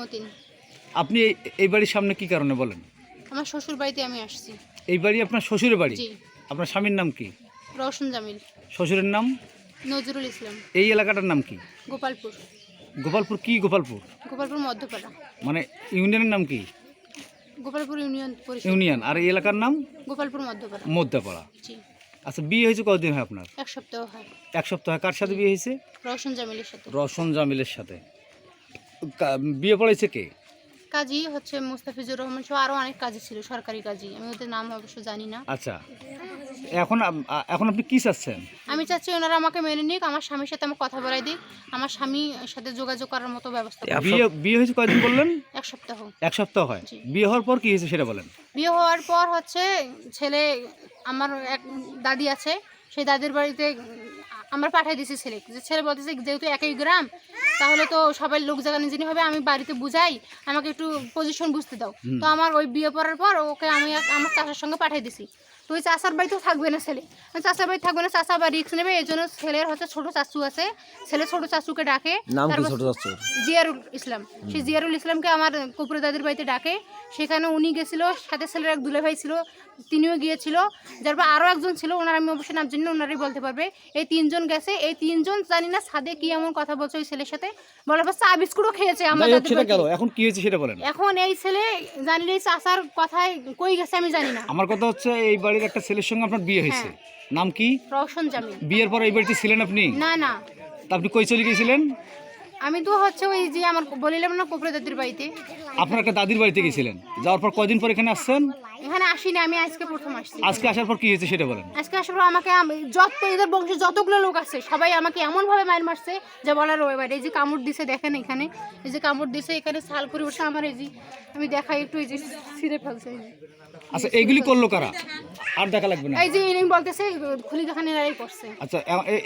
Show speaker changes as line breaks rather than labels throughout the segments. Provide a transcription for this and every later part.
মতিন।
আপনি এই- বাড়ির সামনে কি কারণে বলেন?
আমার শ্বশুর বাড়িতে আমি আসছি।
এই বাড়ি আপনার শ্বশুরের বাড়ি?
জি।
আপনার স্বামীর নাম কি?
রওশন জামিল।
শ্বশুরের নাম?
নজরুল ইসলাম।
এই এলাকাটার নাম কি?
গোপালপুর।
গোপালপুর কি গোপালপুর?
গোপালপুর মধ্যপাড়া।
মানে ইউনিয়নের নাম কি?
গোপালপুর ইউনিয়ন পরিষদ।
ইউনিয়ন। আর এই এলাকার নাম?
গোপালপুর মধ্যপাড়া।
মধ্যপাড়া।
জি।
আচ্ছা বিয়ে হয়েছে কতদিন হয় আপনার?
এক সপ্তাহ হয়।
এক সপ্তাহ কার সাথে বিয়ে হয়েছে?
রওশন জামিলের সাথে।
রসন জামিলের সাথে। বিয়ে পড়াইছে কে?
কাজী হচ্ছে মুস্তাফিজুর রহমান সহ আরও অনেক কাজী ছিল সরকারি কাজী। আমি ওদের নাম অবশ্য জানি না।
আচ্ছা। এখন আপ- আ- এখন আপনি কি চাচ্ছেন?
আমি চাচ্ছি ওনারা আমাকে মেনে নিক আমার স্বামীর সাথে আমার কথা বলাই দিক আমার স্বামীর সাথে যোগাযোগ করার মতো ব্যবস্থা করুক।
বিয়ে বিয়ে হয়েছে কয়দিন বললেন
এক সপ্তাহ।
এক সপ্তাহ হয়।
জি।
বিয়ে হওয়ার পর কি হয়েছে সেটা বলেন।
বিয়ে হওয়ার পর হচ্ছে ছেলে আমার এক দাদি আছে সেই দাদির বাড়িতে আমরা পাঠিয়ে দিছি ছেলে। যে ছেলে বলতেছে যেহেতু একই গ্রাম তাহলে তো সবাই লোক জায়গা নিজে হবে আমি বাড়িতে বুঝাই আমাকে একটু পজিশন বুঝতে দাও। তো আমার ওই বিয়ে পড়ার পর ওকে আমি আমার চাচার সঙ্গে পাঠিয়ে দিছি। তো ওই চাচার বাড়িতেও থাকবে না ছেলে। চাচার বাড়ি থাকবে না চাচা বা রিক্স নেবে এই জন্য ছেলের হচ্ছে ছোট চাচু আছে। ছেলে ছোট চাচুকে ডাকে। তারপর- জিয়ারুল ইসলাম। সেই জিয়ারুল ইসলামকে আমার কপুরে দাদির বাড়িতে ডাকে। সেখানে উনি গেছিল সাথে ছেলের এক দুলে ভাই ছিল। তিনিও গিয়েছিল যার পর আরও একজন ছিল ওনার আমি অবশ্যই নাম জানি না ওনারাই বলতে পারবে। এই তিনজন গেছে এই তিনজন জানি না সাদে কি এমন কথা বলছে ওই ছেলের সাথে। বলার পর চা বিস্কুটও খেয়েছে আমার
সেটা গেল। এখন কি হয়েছে সেটা বলেন।
এখন এই ছেলে জানি না এই চাচার কথায় কই গেছে আমি জানি না।
আমার কথা হচ্ছে এই বাড়ির একটা ছেলের সঙ্গে আপনার বিয়ে হয়েছে।
হ্যাঁ।
নাম কি?
রওশন জামিল।
বিয়ের পর এই বাড়িতে ছিলেন আপনি?
না না।
তা আপনি কই চলে গিয়েছিলেন?
আমি তো হচ্ছে ওই যে আমার বলিলাম না কপুরে দাদির বাড়িতে।
আপনার একটা দাদির বাড়িতে গিয়েছিলেন। যাওয়ার পর কয়দিন পর এখানে আসছেন?
এখানে আসিনি আমি আজকে প্রথম আসছি।
আজকে আসার পর কি হয়েছে সেটা বলেন।
আজকে আসলে আমাকে যত এদের বংশে যতগুলো লোক আছে সবাই আমাকে এমন ভাবে মার মারছে যে বলার এই যে কামড় দিছে দেখেন এখানে এই যে কামড় দিছে এখানে ছাল করে উঠছে আমার এই যে আমি দেখাই একটু এই যে ছিঁড়ে ফেলছে
আচ্ছা এইগুলি করল কারা? আর দেখা লাগবে না।
এই যে ইনি বলতেছে খুলি দেখান এরাই করছে
আচ্ছা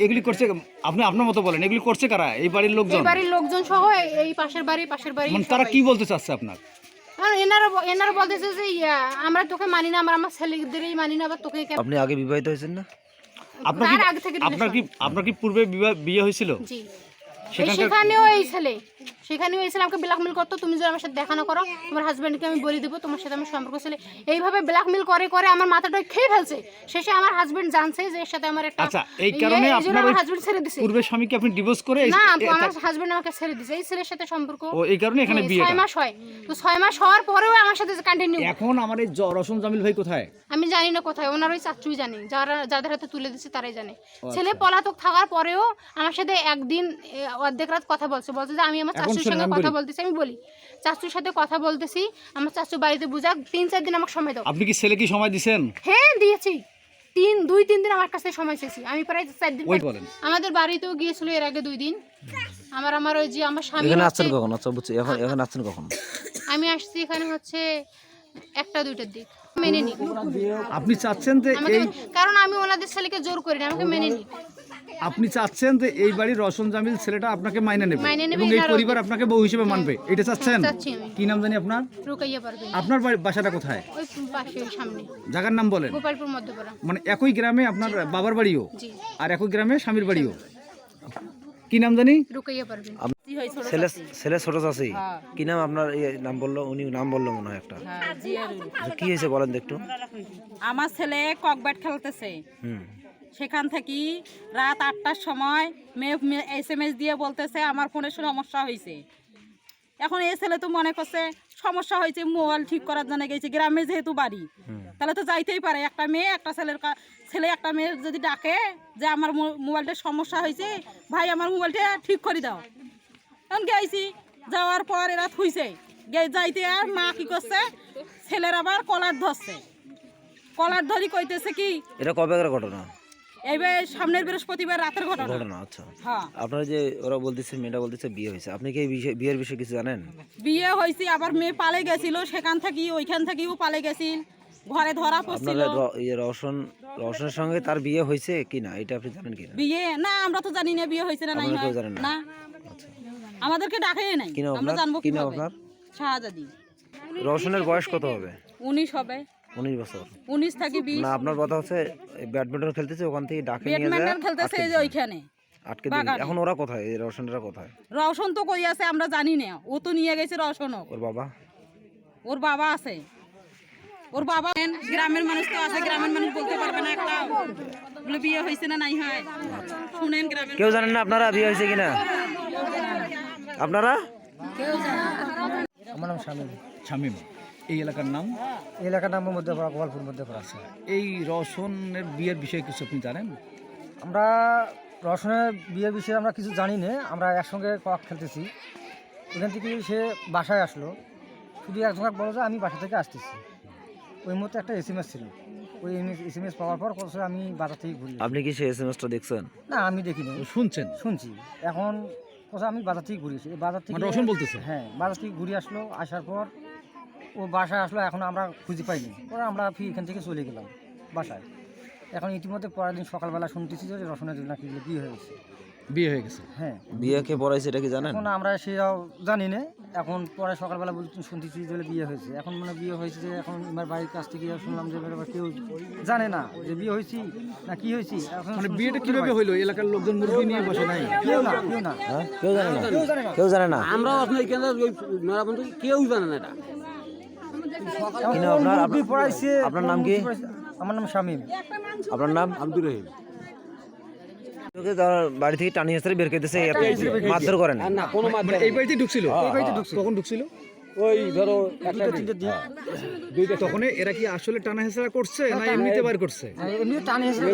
এগুলি করছে আপনি আপনার মতো বলেন এগুলি করছে কারা? এই বাড়ির
এই
লোকজন
বাড়ির লোকজন সহ এই- এই পাশের বাড়ি পাশের বাড়ি
মানে তারা কি বলতে চাচ্ছে আপনার?
আর এনারা এনারা বলতেছে যে ইয়া, আমরা তোকে মানি না আমরা আমার ছেলেদেরই মানি না বা তোকে
আপনি আগে বিবাহিত হয়েছেন না?
আপনার কি
আগে থেকে
আপনার কি আপনার কি পূর্বে বিবাহ- বিয়ে হয়েছিল?
জি। সেখানেও এই ছেলে। সেখানেও ছেলে আমাকে ব্ল্যাকমেল করতো তুমি যদি আমার সাথে দেখা না করো তোমার হাজব্যান্ডকে আমি বলে দেবো তোমার সাথে আমার সম্পর্ক ছেলে। এইভাবে ব্ল্যাকমেল করে করে আমার মাথাটা খেয়ে ফেলছে। শেষে আমার হাজব্যান্ড জানছে যে এর সাথে আমার একটা
আচ্ছা এই
ইয়ে,
কারণে আপনার
হাজব্যান্ড ছেড়ে দিছে।
পূর্বে স্বামীকে আপনি ডিভোর্স করে
না আমার হাজব্যান্ড আমাকে ছেড়ে দিছে এই ছেলের সাথে সম্পর্ক।
ও এই কারণে এখানে বিয়েটা।
ছয় মাস হয়। তো ছয় মাস হওয়ার পরেও আমার সাথে কন্টিনিউ
এখন আমার এই জ- জামিল ভাই কোথায়?
আমি জানি না কোথায় ওনার ওই চাচুই জানে যারা যাদের হাতে তুলে দিচ্ছে তারাই জানে।
আচ্ছা।
ছেলে পলাতক থাকার পরেও আমার সাথে একদিন অর্ধেক রাত কথা বলছে বলছে যে আমি আমার চাচুর সঙ্গে
আমি
কথা বলতেছি আমি বলি চাচুর সাথে কথা বলতেছি আমার চাচু বাড়িতে বুঝাক তিন চার দিন আমাকে সময় দাও।
আপনি কি ছেলে কি সময় দিছেন?
হ্যাঁ দিয়েছি। তিন দুই তিন দিন আমার কাছে সময় চেয়েছি। আমি প্রায় চার দিন
ওই বলেন।
আমাদের বাড়িতেও গিয়েছিল এর আগে দুই দিন। আমার আমার ওই যে আমার স্বামী
এখানে আসছেন কখন? আচ্ছা বুঝছি। এখন এখন আসছেন কখন?
আমি আসছি এখানে হচ্ছে একটা দুইটার দিক। মেনে নি
আপনি চাচ্ছেন যে এই
কারণ আমি ওনাদের ছেলেকে জোর করি না আমাকে মেনে নি
আপনি চাচ্ছেন যে এই বাড়ির রসন জামিল ছেলেটা আপনাকে মাইনে নেবে এবং এই পরিবার আপনাকে বউ হিসেবে মানবে। এটা চাচ্ছেন? কি নাম জানি আপনার? আপনার বাড়ি- বাসাটা কোথায়?
ওই পাশে সামনে।
জায়গার নাম বলেন।
গোপালপুর মধ্যপাড়া।
মানে একই গ্রামে আপনার বাবার বাড়িও?
জি।
আর একই গ্রামে স্বামীর বাড়িও? কি নাম জানি?
ছেলে ছেলে ছোট চাষি কি নাম আপনার? ইয়ে নাম বলল? উনি নাম বলল মনে হয় একটা।
হ্যাঁ,
কি হয়েছে বলেন তো একটু।
আমার ছেলে ককব্যাট খেলতেছে।
হুম।
সেখান থেকে রাত আটটার সময় মেয়ে এস এম এস দিয়ে বলতেছে আমার ফোনে সমস্যা হয়েছে এখন এই ছেলে তো মনে করছে সমস্যা হয়েছে মোবাইল ঠিক করার জন্য গেছে গ্রামে যেহেতু বাড়ি তাহলে তো যাইতেই পারে। একটা মেয়ে একটা ছেলের ছেলে একটা মেয়ে যদি ডাকে যে আমার মো- মোবাইলটার সমস্যা হয়েছে ভাই আমার মোবাইলটা ঠিক করে দাও। এখন গেছি যাওয়ার পর এরা থুইছে। গে যাইতে আর মা কি করছে ছেলের আবার কলার ধরছে। কলার ধরি কইতেছে কি
এটা কবেকার ঘটনা?
এইবার সামনের বৃহস্পতিবার রাতের ঘটনা।
ঘটনা আচ্ছা।
হ্যাঁ।
আপনারা যে ওরা বলতেছে মেয়েটা বলতেছে বিয়ে হয়েছে। আপনি কি এই বিষয়ে বিয়ের বিষয়ে কিছু জানেন?
বিয়ে হয়েছে আবার মেয়ে পালে গেছিল সেখান থেকে ওইখান থেকেও পালে গেছিল। ঘরে ধরা পড়ছিল।
আপনারা র- ইয়ে রওশন রওশনের সঙ্গে তার বিয়ে হয়েছে কি না এটা আপনি জানেন কি না
বিয়ে? না আমরা তো জানি না বিয়ে হয়েছে না নাই
আপনারা কেউ
হয়।
জানেন না?
না।
আচ্ছা।
আমাদেরকে ডাকে নাই।
কি নাম
আমরা
আপনার?
জানব
কি নাম
কীভাবে।
আপনার?
শাহজাদি।
রওশনের বয়স কত হবে?
উনিশ হবে।
উনিশ বছর।
উনিশ থেকে বিশ।
না আপনার কথা হচ্ছে ব্যাডমিন্টন খেলতেছে ওখান থেকে ডাকে নিয়ে
ব্যাডমিন্টন খেলতেছে এই যে ওইখানে
আটকে দিয়ে এখন ওরা কোথায়? এই রওশনরা কোথায়?
রওশন তো কই আছে আমরা জানি না। ও তো নিয়ে গেছে রওশনও।
ওর বাবা?
ওর বাবা আছে। ওর বাবা গ্রামের মানুষ তো আছে গ্রামের মানুষ বলতে পারবে না একটা। বলে বিয়ে হয়েছে না নাই হয়। শুনেন গ্রামের
কেউ জানেন না আপনারা বিয়ে হয়েছে কিনা? আপনারা?
আমার নাম শামিম।
শামীম। এই এলাকার নাম?
এই এলাকার নাম মধ্যপাড়া গোপালপুর মধ্যে পড়া আছে।
এই রসনের বিয়ের বিষয়ে কিছু আপনি জানেন?
আমরা রসনের বিয়ের বিষয়ে আমরা কিছু জানি না আমরা একসঙ্গে কক খেলতেছি। ওখান থেকে সে বাসায় আসলো। শুধু একজন বলো যে আমি বাসা থেকে আসতেছি। ওই মুহূর্তে একটা এস এম এস ছিল। ওই এস এম এস পাওয়ার পর কত আমি বাজার থেকে ঘুরি
আপনি কি সেই এস এম এসটা দেখছেন?
না আমি দেখিনি।
শুনছেন?
শুনছি। এখন কোথাও আমি বাজার থেকে ঘুরি এসেছি। বাজার থেকে
মানে রসুন বলতেছে?
হ্যাঁ বাজার থেকে ঘুরে আসলো। আসার পর ও বাসায় আসলো এখন আমরা খুঁজে পাইনি। পরে আমরা ফি এখান থেকে চলে গেলাম বাসায়। এখন ইতিমধ্যে পরের দিন সকালবেলা শুনতেছি যে রসনের নাকি বিয়ে হয়ে গেছে।
বিয়ে হয়ে গেছে?
হ্যাঁ।
বিয়ে কে পড়াইছে এটা কি জানেন?
এখন আমরা সেটাও জানি না। এখন পরে সকালবেলা বলতে শুনতেছি যে বিয়ে হয়েছে। এখন মানে বিয়ে হয়েছে যে এখন আমার বাড়ির কাছ থেকে শুনলাম যে এবার কেউ জানে না যে বিয়ে হয়েছি না কি হয়েছি। এখন
মানে বিয়েটা কীভাবে। হইল? এলাকার লোকজন মুরগি নিয়ে বসে নাই?
কেউ না কেউ না।
হ্যাঁ কেউ জানে না।
কেউ জানে না।
জানে না।
আমরাও আপনার এখানে ওই মেরাবন্ধু কেউ জানে না এটা।
আপনার- আপনার নাম কি?
আমার নাম শামীম।
আপনার নাম?
আব্দুর রহিম।
বাড়ি থেকে টানিয়ে এসে বের করে মারধর করেন।
না কোনো
মানে এই বাড়িতে ঢুকছিল?
এই বাড়িতে ঢুকছিল।
কখন ঢুকছিল?
ওই ধরো একটা
দুটো দিন।
দুইটা তখন এরা কি আসলে টানা হেসড়া করছে না এমনিতে বার করছে?
আর এমনি টানি হেসড়া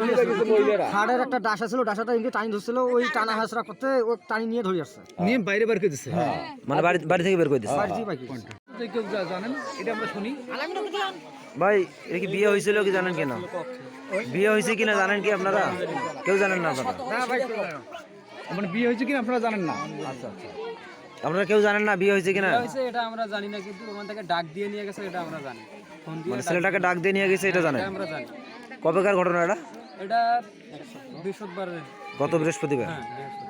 খাড়ের একটা ডাসা ছিল ডাসাটা এমনি টানি ধরছিল ওই টানা হেসড়া করতে ও টানি নিয়ে ধরে আসছে।
নিয়ে বাইরে বার করে দিচ্ছে
মানে বাড়ি বাড়ি থেকে বের করে
বাকি
তো কেউ জানেন? এটা আমরা শুনি।
ভাই এটা কি বিয়ে হয়েছিল কি জানেন কিনা বিয়ে হয়েছে কিনা জানেন কি আপনারা? কেউ জানেন না আপনারা।
মানে বিয়ে হয়েছে কিনা আপনারা জানেন না?
আপনারা কেউ জানেন না বিয়ে হয়েছে কিনা
হয়েছে এটা আমরা জানি না কিন্তু ওখান থেকে ডাক দিয়ে নিয়ে গেছে এটা আমরা জানি।
মানে ছেলেটাকে ডাক দিয়ে নিয়ে গেছে এটা জানেন?
আমরা জানি।
কবেকার ঘটনা এটা?
এটা বৃহস্পতিবার।
গত বৃহস্পতিবার?
হ্যাঁ বৃহস্পতিবার।